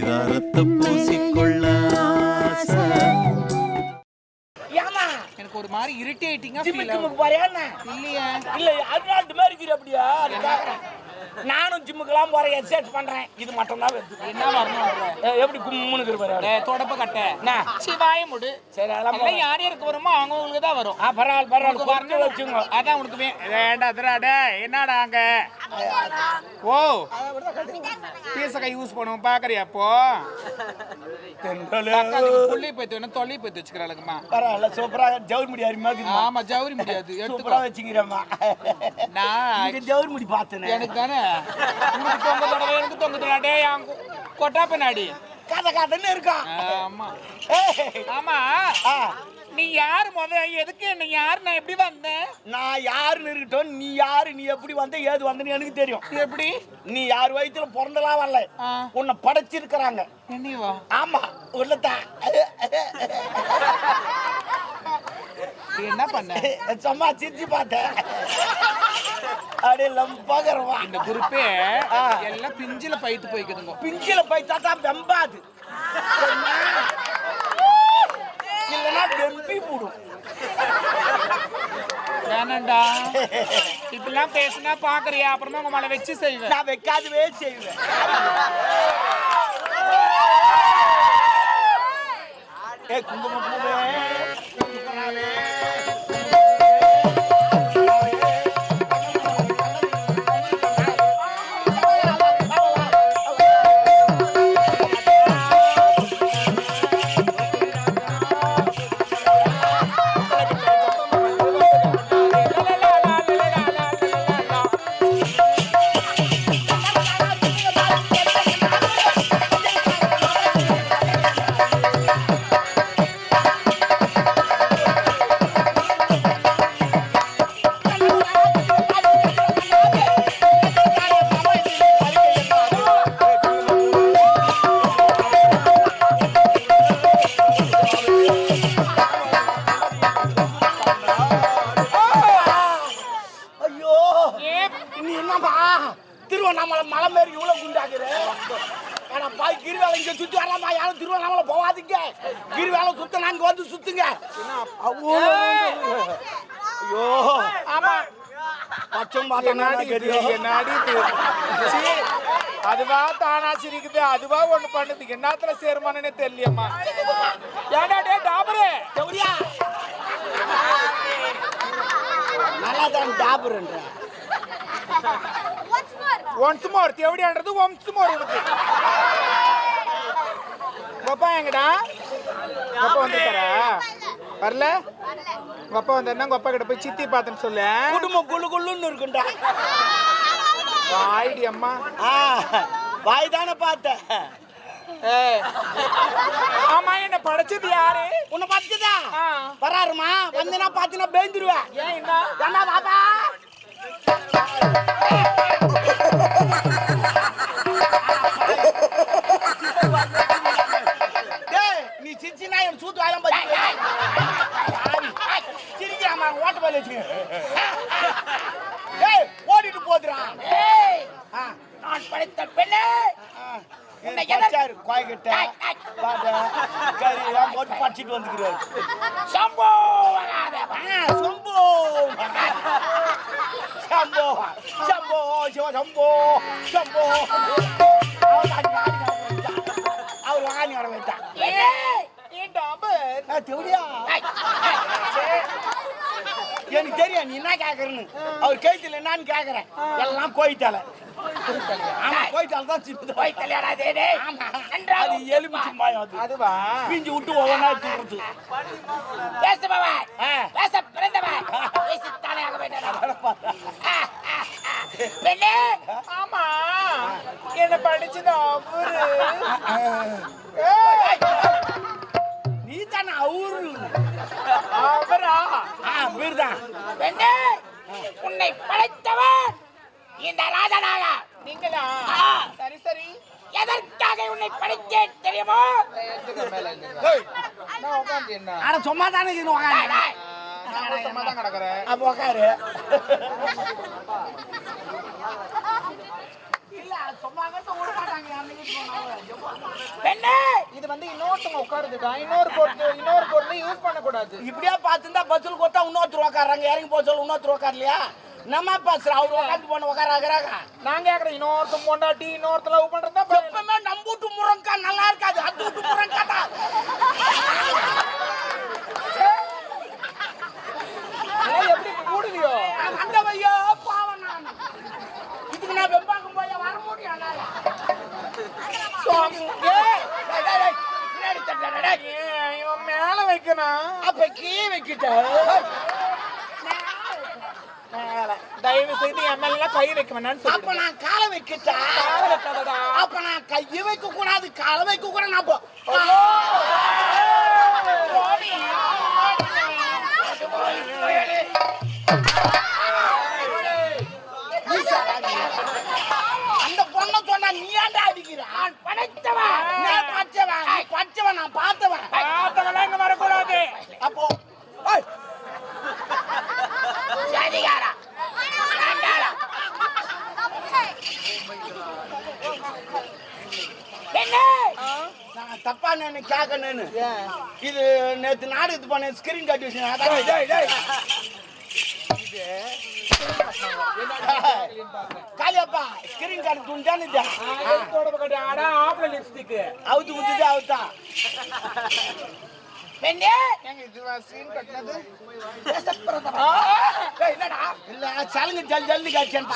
பரிதாரத்தை பூசிக்கொள்ள எனக்கு ஒரு மாதிரி இரிட்டேட்டிங்கா ஃபீல் ஜிம்முக்கு போறியா என்ன? இல்லையே. இல்ல அட்வான்ட் மாதிரி இருக்கிற அப்படியா. நானும் ஜிம்முக்கெல்லாம் போறேன் எக்ஸசைஸ் பண்றேன். இது மட்டும் தான் வருது என்ன வரணும்ன்ற ஏ, எப்படி கும்முன்னு டேய், தொடப்ப கட்ட. என்ன? சிவாய முடு. சரி அதெல்லாம் யார் யாருக்கு வருமோ அவங்களுக்கு தான் வரும். ஆ பரவாயில்ல பரவாயில்ல. வரணும்? வச்சுங்க அதான் உனக்கு வேண்டாம் டேய் என்னடா அங்க? ஓ. பீசக்கை யூஸ் பண்ணுவோம் பாக்குறியா அப்போ? புள்ளி பைத்து வேணும் தொல்லி பைத்து வச்சுக்கிறாளுங்கம்மா. பரவாயில்ல சூப்பரா ஜவுரி முடி இருக்குமா ஆமா ஜவுரி முடியாது சூப்பரா வச்சுக்கிறேம்மா. நான் ஜவுரி முடி பார்த்தேனே. எனக்கு தானே? உனக்கு தொங்க தடவை எனக்கு தொங்க அங்க கொட்டா பின்னாடி கதை கதைன்னு இருக்கான் ஆமா. ஆ, நீ யார் முத? எதுக்கு என்ன யார்? நான் எப்படி வந்தேன்? நான் யாருன்னு இருக்கட்டும் நீ யாரு நீ எப்படி வந்த ஏது வந்தன்னு எனக்கு தெரியும். எப்படி? நீ யார் வயித்துல பிறந்தலாம் வரல. உன்னை படைச்சிருக்கிறாங்க. என்னவா ஆமா உள்ளதான் நீ என்ன பண்ண? சும்மா சிரிச்சு பார்த்தேன். அப்படியே லம்பாகிறவா இந்த குரூப்பே. எல்லாம் பிஞ்சில பைத்து போய்க்குதுங்க. பிஞ்சில போய் தாத்தா வெம்பாது? இல்லைன்னா வெம்பி போடும். வேணாண்டா இப்படிலாம் பேசுனா பாக்குறியா? அப்புறமா உங்க மேல வச்சு செய்வேன். நான் வைக்காதவே செய்வேன். ஏ குங்கும நீ என்னப்பா? திருவண்ணாமலை மலை மாரி இவ்வளவு குண்டாக்குற? ஆனா பாய் கிரிவேலை இங்க சுத்தி வரலாமா? யாரும் திருவண்ணாமலை போகாதீங்க கிரிவேலை சுத்த நாங்க வந்து சுத்துங்க. ஐயோ. ஆமா. பச்சம் அதுவா தானா சிரிக்குது. அதுவா ஒண்ணு பண்ணுது. என்னத்துல சேருமானே தெரியலையம்மா. ஏடா டே டாபரே? நல்லா தான் டாபுர்ன்ற. ஒன்ஸ் மோர் தேவடியான்றது ஒன்ஸ் மோர் இருக்கு கொப்பா எங்கடா? கொப்பா வந்துட்டாரா? வரல? கொப்பா வந்தா கொப்பா கிட்ட போய் சித்தி பார்த்தேன்னு சொல்லு. குடும்பம் குள்ளு குள்ளுன்னு இருக்குண்டா வாய்டி அம்மா. ஆ வாய் தானே பார்த்தேன். ஆமா என்ன படைச்சது யாரு? உன்னை பார்த்துதா ஆ. வராருமா? வந்தனா பார்த்தினா பேந்துருவேன் ஏன் என்ன? பாப்பா? சம்போ சிவ சம்போ சம்போ அவர் வாங்கி வர வைத்தான் தெவடியா எனக்கு தெரியும் நீ என்ன கேக்குறன்னு அவர் கைத்துல என்னன்னு கேக்குறேன் எல்லாம் கோயிட்டால ஆமா கோயிட்டால தான் சிந்து போய் கல்யாணாதே ஆமா அது எலுமிச்சு மாயம் அது அதுவா பிஞ்சு விட்டு ஒவ்வொன்றா ஆ. பேச பிறந்தவன் பேசி தலையாக வேண்டாம் அதெல்லாம் பார்த்தா. பெண்ணே ஆமா. என்ன படிச்சது அவரு? நீ தானே அவரு? அவரா? வீர்தான் பெண்ணே உன்னை படைத்தவன் இந்த ராஜனாக நீங்களா. சரி சரி. எதற்காக உன்னை படைத்தேன் தெரியுமோ? நான் உட்காந்து என்ன? சும்மா தானே இது அப்ப உக்காரு. இது வந்து இன்னொருத்தவங்க உட்காருதுடா இன்னொரு பொருள் இன்னொரு பொருள் யூஸ் பண்ணக்கூடாது. இப்படியே பார்த்துருந்தா பஸ்ஸில் கொடுத்தா இன்னொருத்தர் உட்காடுறாங்க இறங்கி போக சொல்ல இன்னொருத்தர் உட்காரலையா நம்ம பஸ் அவர் உட்காந்து போன உட்காராங்கிறாங்க நான் கேக்குறேன் இன்னொருத்தன் பொண்டாட்டி இன்னொருத்த லவ் பண்றதா எப்பவுமே நம்ம வீட்டு முருங்கா நல்லா இருக்காது. அது வீட்டு முருங்கா தான் இதெல்லாம் எப்படி மூடுவியோ நான் அந்த வையோ பாவம் நான் இதுக்கு நான் வெம்பாக்கம் போய் வர முடியும் என்னால. ஏய், டேய், டேய், டேய், பின்னாடி தட்டுடா, டேய். ஏன் இவன் மேல வைக்கணும் அப்ப கீ வைக்கிட்ட தயவு செய்து என் மேல கை வைக்க வேணாம்னு அப்ப நான் காலை வைக்கிட்டா வைக்காதடா அப்ப நான் கையை வைக்க கூடாது காலை வைக்க கூட நான் போ- போடி. நீ சாடாதே. அந்த பொண்ணை சொன்னா நீ ஏன்டா அடிக்கிற நான் படைத்தவன் நான் பச்சவன் நீ பச்சவன் நான் பார்த்தவன் பார்த்தவெல்லாம் இங்க வரக்கூடாது அப்போ ஏய், ஜாதிகாரா சாண்டாளா பெண்ணே நான் தப்பா நினை கேட்கணும்னு இது நேத்து நாடகத்து பண்ண ஸ்கிரீன் காட்டி வச்சு அதான் டேய், டேய். காளியப்பா ஸ்கிரீன் கார்டு துண்டான்னு தொடப்ப கட்டி. ஆடா ஆப்ல லிப்ஸ்டிக் அவுத்து குத்துட்டு அவுத்தா. பெண்ணே என்னடா? இல்ல சலங்கு ஜல் ஜல்தி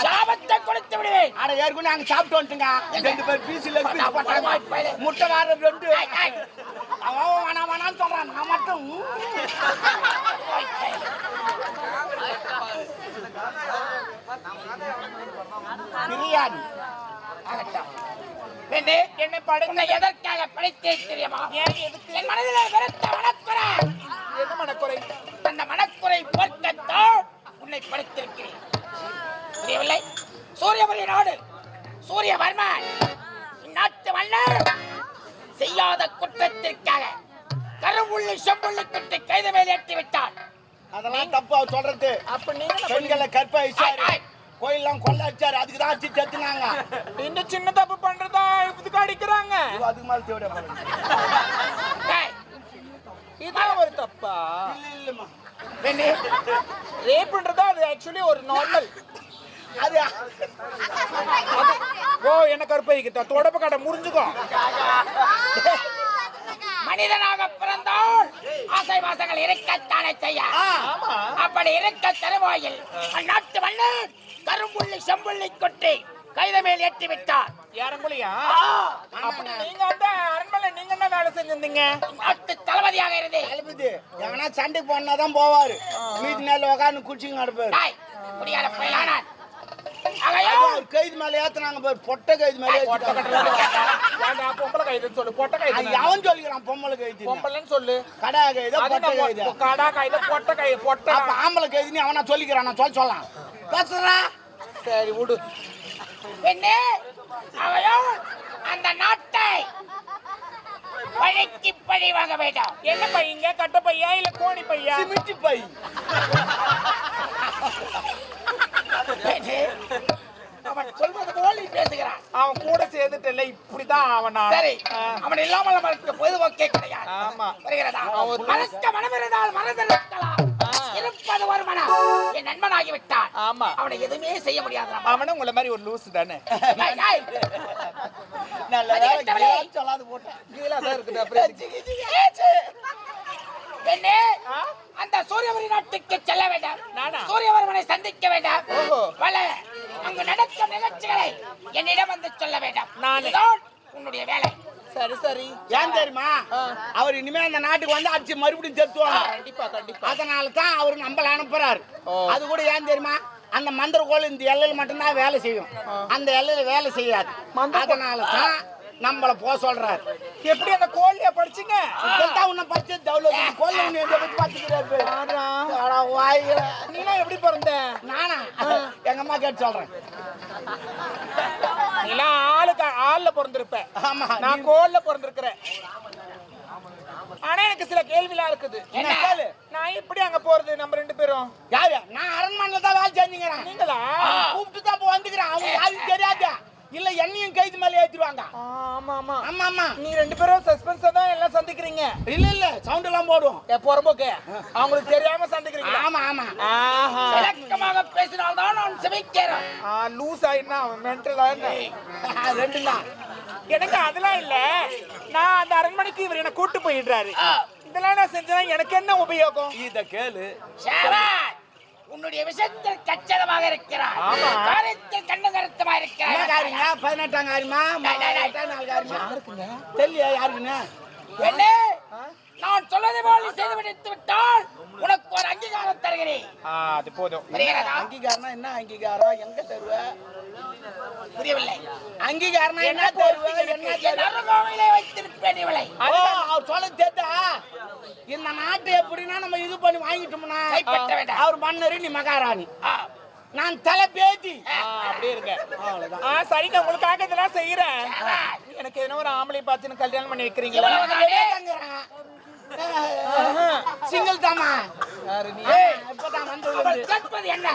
சாபத்தை கொடுத்து விடுவேன். ஆட ஏற்கனவே நாங்க சாப்பிட்டு வந்துட்டுங்க. ரெண்டு பேர் பீஸ் போட்டாங்க. முட்டை வார ரெண்டு அவன் வேணாம் வேணாம்னு சொல்றான். நான் மட்டும் பிரியாணி. ஆகட்டும். பெண்ணே என்னை படை உன்னை எதற்காக படைத்தேன் தெரியுமா? என் மனதில் வெறுத்த மனக்குறை. என்ன மனக்குறை? அந்த மனக்குறை போர்க்கத்தான் உன்னை படைத்திருக்கிறேன். புரியவில்லை? சூரியபுரி நாடு. சூரியவர்மன் இந்நாட்டு மன்னர். செய்யாத குற்றத்திற்காக கருவுள்ளி செம்புள்ளி குட்டி கைது மேல் ஏற்றி விட்டான். அதெல்லாம் தப்பு சொல்றது. அப்ப நீங்க பெண்களை கற்ப கோயிலாம் கொள்ள அடிச்சாரு அதுக்கு தான் அடிச்சு செத்துனாங்க? இந்த சின்ன தப்பு பண்றதா இதுக்கு அடிக்கிறாங்க அதுக்கு மேல தேவையா டேய், இதுதான் ஒரு தப்பா இல்ல இல்லம்மா பெண்ணே ரேப்ன்றதா அது ஆக்சுவலி ஒரு நார்மல் அது ஓ என்ன கருப்பைக்கு தொடப்ப கடை முறிஞ்சுக்கோ மனிதனாக பிறந்தால் ஆசை வாசங்கள் இருக்கத்தானே செய்ய? அப்படி இருக்க தருவாயில் அந்நாட்டு மன்னர் கரும்புள்ளி செம்புள்ளி கொட்டி கைத மேல் ஏற்றி விட்டார் நீங்க வந்து அரண்மனை நீங்க என்ன வேலை செஞ்சிருந்தீங்க? நாட்டு தளபதியாக இருந்தேன் அழுப்புது எவனா சண்டைக்கு போனாதான் போவாரு. மீதி நேரம் உட்காந்து குடிச்சிங்க நடப்பாரு. டாய், குடியார அவர் கைது மேல ஏத்துனாங்க பாரு பொட்டை கைது மேல ஏன்டா பொம்பளை கைதுன்னு சொல்லு பொட்டை கைது எவன் சொல்லிக்கிறான் பொம்பளை கைது பொம்பளைன்னு சொல்லு. கடா கைது பொட்டை கைது? கடா கைது பொட்டை கைது பொட்டை அப்ப ஆம்பளை கைதுன்னு அவனா சொல்லிக்கிறான்? நான் சொல்ல சொல்லலாம். பேசுறா. சரி விடு. பெண்ணே ஆகையால் அந்த நாட்டை பழிக்கு பழி வாங்க வேண்டாம். என்ன பையங்க கட்ட பையா இல்ல கோணி பையா சிமிட்டி பை. அவன் சொல்வது போல் நீ பேசுகிறான். அவன் கூட சேர்ந்துட்டு இப்படிதான் அவன். சரி. அவன் இல்லாமல் நம்மளுக்கு பொழுதுபோக்கே கிடையாது. ஆமா. வருகிறதா? மனம் இருந்தால் இருப்பது ஒரு மனம் என் நண்பனாகி விட்டான் ஆமா. அவனை எதுவுமே செய்ய முடியாது. அவனும் உங்களை மாதிரி ஒரு லூசு தானே? நல்ல வேலை சொல்லாது போட்டேன்? கீழே தான் இருக்குது அப்புறம். பெண்ணே, அந்த சூரியவரி நாட்டுக்கு செல்ல வேண்டாம். நானா? சூரியவர்மனை சந்திக்க வேண்டாம். ஓஹோ. பல அங்கு நடக்கும் நிகழ்ச்சிகளை என்னிடம் வந்து சொல்ல வேண்டாம். நானே. உன்னுடைய வேலை. சரி சரி. ஏன் தெரியுமா? அவர் இனிமே அந்த நாட்டுக்கு வந்து அடிச்சு மறுபடியும் செத்துவாங்க. கண்டிப்பா கண்டிப்பா. அதனால தான் அவர் நம்மள அனுப்புறாரு. அது கூட ஏன் தெரியுமா? அந்த மந்திர கோல் இந்த எல்லையில் மட்டும்தான் வேலை செய்யும். அந்த எல்லையில வேலை செய்யாது. அதனால தான் நம்மள போக சொல்றாரு. எப்படி அந்த கோழிய படிச்சீங்க? உன்னை படிச்சு தௌலத் கோல் உன்னை எதை பத்தி வாயில. நீலாம் எப்படி பிறந்த? நானா? எங்க அம்மா கேட்டு சொல்றேன். நீலாம் ஆளுக்கு ஆள்ல பிறந்திருப்ப. ஆமா நான் கோல்ல பிறந்திருக்கிறேன். ஆனா எனக்கு சில கேள்விலாம் இருக்குது. நான் எப்படி அங்க போறது நம்ம ரெண்டு பேரும்? யாரு? நான் அரண்மனையில தான் வேலை செஞ்சுக்கிறேன். நீங்களா? கூப்பிட்டு தான் வந்துக்கிறேன். அவங்க யாரும் தெரியாது. இல்ல என்னையும் கைது மேல ஏத்திடுவாங்க. ஆமா ஆமா. ஆமா ஆமா. நீ ரெண்டு பேரும் சஸ்பென்ஸா தான் எல்லாம் சந்திக்கிறீங்க. இல்ல இல்ல சவுண்ட் எல்லாம் போடுவோம். பொறம்போக்கு. அவங்களுக்கு தெரியாம சந்திக்கிறீங்க ஆமா ஆமா. விளக்கமாக பேசினால்தான் நான் செவிக்கிறேன் ஆ லூஸ் ஆயினா மென்டலா என்ன? ரெண்டு தான். எனக்கு அதெல்லாம் இல்ல. நான் அந்த அரண்மனைக்கு இவர் என்ன கூட்டு போயிடுறாரு. இதெல்லாம் நான் செஞ்சா எனக்கு என்ன உபயோகம்? இத கேளு. உன்னுடைய விஷயத்தில் கச்சிதமாக இருக்கிறார் ஆமா. காரியத்தில் கண்ணு கருத்தமா என்ன இருக்கிறார் காரியங்க பதினெட்டாம் காரியமா தெரியல யாருக்குன்னு பெண்ணே, நான் சொல்லதை போல் நீ செய்து முடித்து விட்டால் உனக்கு ஒரு அங்கீகாரம் தருகிறேன். ஆ அது போதும். புரிகிறதா? அங்கீகாரம்னா என்ன அங்கீகாரம்? எங்க தருவ? புரியவில்லை. அங்கீகாரம்னா என்ன தருவ? என்ன தருவ? வைத்திருப்பேன் இவளை. ஓ, அவர் சொல்ல தேத்தா இந்த நாட்டை எப்படின்னா நம்ம இது பண்ணி வாங்கிட்டோம்னா கைப்பற்ற வேண்டாம். அவர் மன்னர் நீ மகாராணி. ஆ, நான் தலை பேத்தி. ஆ, அப்படியே இருங்க. அவ்வளவுதான். ஆ சரிங்க உங்களுக்காக இதெல்லாம் செய்யறேன். எனக்கு என்ன ஒரு ஆம்பளை பார்த்து கல்யாணம் பண்ணி வைக்கிறீங்களா? இவ்வளவுதானே? சிங்கிள் தாமா. கேட்பது என்ன?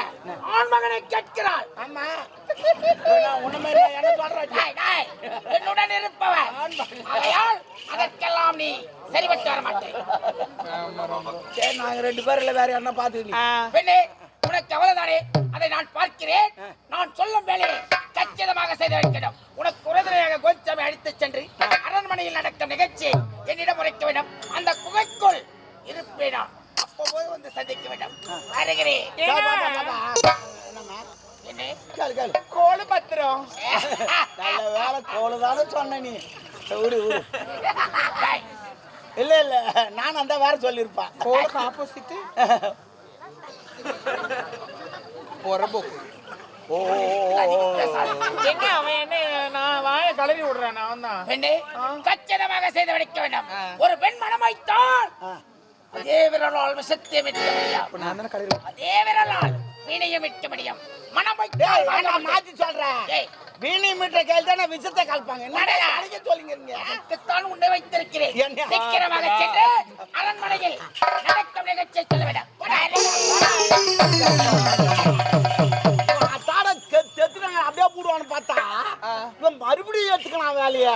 ஆண் மகனை கேட்கிறாள். ஆமா. என்னுடன் இருப்பவன். அதற்கெல்லாம் நீ சரிபட்டு வர மாட்டேன். சரி நாங்க ரெண்டு பேர்ல வேற என்ன பெண்ணே உனக்கு அவ்வளவுதானே அதை நான் பார்க்கிறேன். நான் சொல்லும் வேலையை கச்சிதமாக செய்து வைக்கணும் உனக்கு உறுதுணையாக கோச்சாமி அழைத்துச் சென்று அரண்மனையில் நடக்கும் நிகழ்ச்சி என்னிடம் உரைக்க வேண்டும் அந்த குகைக்குள் இருப்பேனாம் அப்போது வந்து சந்திக்க வேண்டும் வருகிறேன் என்ன கோழு பத்திரம் நல்ல வேலை சொன்ன நீ இல்ல இல்ல நான் அந்த வேற சொல்லியிருப்பேன் கோளுக்கு ஆப்போசிட் பொறம்போக்கு ஓ அவன் என்ன வாய கலவி விடுறேன் நான் தான் பெண்ணே கச்சிதமாக செய்து வைக்க வேண்டும். ஒரு பெண் மனம் வைத்தால் ஆ. அதே விரலால் விஷத்தை மிட்ட முடியும். அதே விரலால் வீணையை மிட்ட முடியும். மனம் டேய், வைத்தால் வேணாம், மனம் மாத்தி சொல்றேன். டேய். வீணி மீட்டர் கையில் தானே விஷத்தை கலப்பாங்க. என்னடா நடடா. அடிக்க சொல்லிங்க நீங்க? அதற்குத்தான் உன்னை வைத்திருக்கிறேன்? சீக்கிரமாக சென்று அரண்மனையில் நடக்கும் நிகழ்ச்சியை சொல்ல வேண்டும். மறுபடியும் எடுத்துக்கலாம் வேலைய.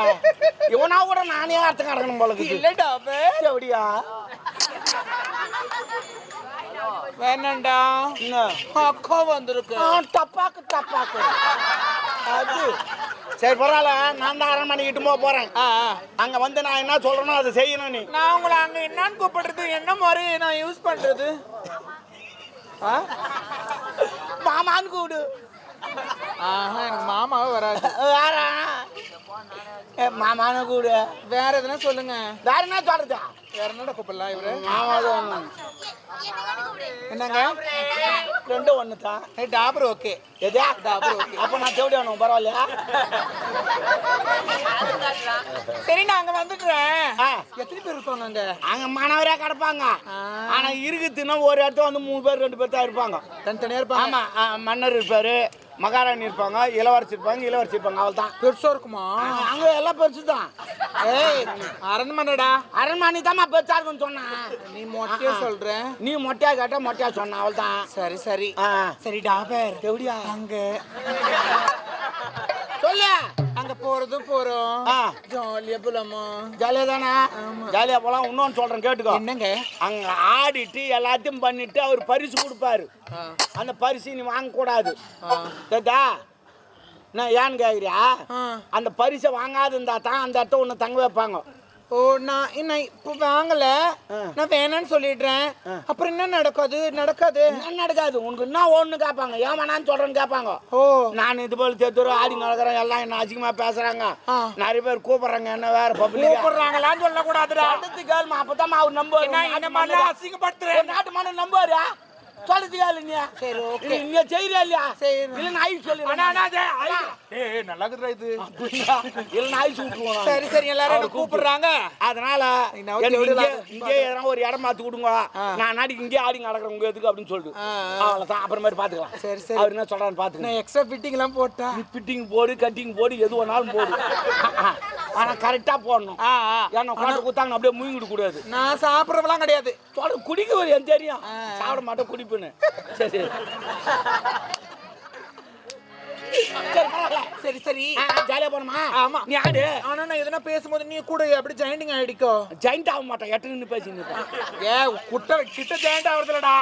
இவனா கூட நானே அர்த்தம் கிடக்கணும் போல இருக்குது. இல்ல டாபு எப்படியா வேணாண்டா? அக்கா வந்திருக்கு. டப்பாக்கு டப்பாக்கு. அது. சரி பரவாயில்ல. நான் தான் அரண்மனைக்கு போக போறேன். அங்க வந்து நான் என்ன சொல்றேனோ அதை செய்யணும் நீ. நான் உங்களை அங்க என்னன்னு கூப்பிடுறது? என்ன முறை நான் யூஸ் பண்றது? ஆ? மாமான்னு கூடு ஆஹா எனக்கு மாமாவே வராது. வேற ஏ, மாமான்னு கூடு வேற எதுனா சொல்லுங்க. வேற என்ன சொல்றது? வேற என்னடா கூப்பிடலாம் இவரு? மாமா தான். என்னங்க? ரெண்டும் ஒண்ணு தான் ஏய், டாபர் ஓகே. எதா? அப்ப நான் தேடி வேணும் பரவாயில்லையா சரி நான் அங்க வந்துடுறேன். ஆ. எத்தனை பேர் இருப்பாங்க அங்க? அங்க மாணவரா கிடப்பாங்க. ஆ. ஆனா இருக்குதுன்னா ஒரு இடத்துல வந்து மூணு பேர் ரெண்டு பேர் தான் இருப்பாங்க. தனித்தனியா இருப்பாங்க? ஆமா ஆ, மன்னர் இருப்பாரு. மகாராணி இருப்பாங்க இளவரசி இருப்பாங்க இளவரசி இருப்பாங்க அவள் தான் பெருசா இருக்குமா? அங்க எல்லாம் பெருசு தான் ஏய் அரண்மனைடா. அரண்மனை தான் பெருசா இருக்குன்னு சொன்னேன் நீ மொட்டையா சொல்ற? நீ மொட்டையா கேட்டா மொட்டையா சொன்ன அவள் தான் சரி சரி. ஆ. சரி டாபர் எப்படியா அங்க. சொல்லு. அங்க போறதும் போறோம். ஜாலியா போலாமா? ஜாலியா தானே? ஜாலியா போலாம். இன்னொன்னு சொல்றேன் கேட்டுக்கோ. என்னங்க? அங்க ஆடிட்டு எல்லாத்தையும் பண்ணிட்டு அவர் பரிசு கொடுப்பாரு. அந்த பரிசு நீ வாங்கக்கூடாது. ஆ. கேட்டா? நான் ஏன்னு கேக்குறியா. அந்த பரிசை வாங்காது இருந்தா தான் அந்த இடத்த ஒன்று தங்க வைப்பாங்க. ஓ நான் நான் இப்போ வாங்கல. நான் வேணான்னு சொல்லிடுறேன். அப்புறம் என்ன நடக்காது? நடக்காது. என்ன நடக்காது? உனக்கு என்ன ஒன்று கேட்பாங்க ஏமானான்னு சொல்றேன்னு கேட்பாங்க ஓ. நான் இது போல தேத்துறோம் ஆடி நடக்கிறேன் எல்லாம் என்ன அசிங்கமா பேசுறாங்க. நிறைய பேர் கூப்பிடுறாங்க என்ன வேற பப்ளிக் கூப்பிடுறாங்களான்னு சொல்லக்கூடாதுடா. சொல்றது கேளுமா அப்பதான் அவர் நம்புவாரு என்ன மாதிரிலாம். அசிங்கப்படுத்துறேன். நாட்டு மன்னன் நம்புவாரு கேளு நீ சரி, okay. நீ செய்யறியா இல்லையா. இல்ல நான் ஐஸ் சொல்லி. அண்ணா, அண்ணா, டேய், ஐ- ஏய் நல்லா இருக்குதுடா இது. இல்ல நான் ஐஸ் விட்டுருவோம் சரி சரி எல்லாரும் என்ன கூப்பிடுறாங்க? அதனால இங்கே இங்கே எதனா ஒரு இடம் மாத்தி கொடுங்க. நான் நாளைக்கு இங்கே ஆடி நடக்கிறேன் உங்க எதுக்கு அப்படின்னு சொல்லிட்டு. அவ்வளவுதான். அப்புறமேட்டு பாத்துக்கலாம் சரி, சரி. அவர் என்ன சொல்றான்னு பாத்துக்கலாம் நான் எக்ஸ்ட்ரா ஃபிட்டிங் எல்லாம் போட்டா. ஃபிட்டிங் போடு கட்டிங் போடு எது வேணாலும் போடு. ஆனா கரெக்டா போடணும். ஏன்னா கொண்டு குத்தாங்க அப்படியே முயங்கிட கூடாது. நான் சாப்பிட்றவெல்லாம் கிடையாது. குடிக்க ஒரு எனக்கு தெரியும் சாப்பிட மாட்டேன் குடிப்புன்னு சரி சரி. சரி சரி ஜாலியா போனோமா ஆமா. நீ ஆடு. ஆனா நான் எதனா பேசும்போது நீ கூட அப்படி ஜாயிண்டிங் ஆயிடிக்கோ ஜாயிண்ட் ஆக மாட்டேன். எட்டு நின்று இருப்பேன். ஏ குட்ட கிட்ட ஜாயிண்ட் ஆகுறதுலடா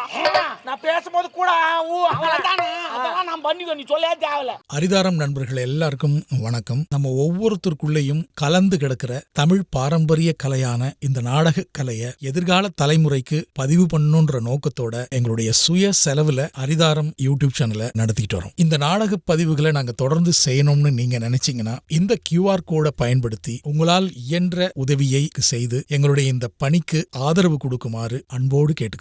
நான் பேசும்போது கூட ஊ அவ்வளவுதானே? அதெல்லாம் நான் பண்ணிக்கோ. நீ சொல்லவே தேவையில்ல. அரிதாரம் நண்பர்கள் எல்லாருக்கும் வணக்கம். நம்ம ஒவ்வொருத்தருக்குள்ளேயும் கலந்து கிடக்கிற தமிழ் பாரம்பரிய கலையான இந்த நாடக கலையை எதிர்கால தலைமுறைக்கு பதிவு பண்ணணுன்ற நோக்கத்தோட எங்களுடைய சுய செலவுல அரிதாரம் யூடியூப் சேனலை நடத்திக்கிட்டு வரோம். இந்த நாடக நிகழ்வுகளை நாங்க தொடர்ந்து செய்யணும்னு நீங்க நினைச்சீங்கன்னா இந்த கியூஆர் கோடை பயன்படுத்தி உங்களால் இயன்ற உதவியை செய்து எங்களுடைய இந்த பணிக்கு ஆதரவு கொடுக்குமாறு அன்போடு கேட்டுக்கிறோம்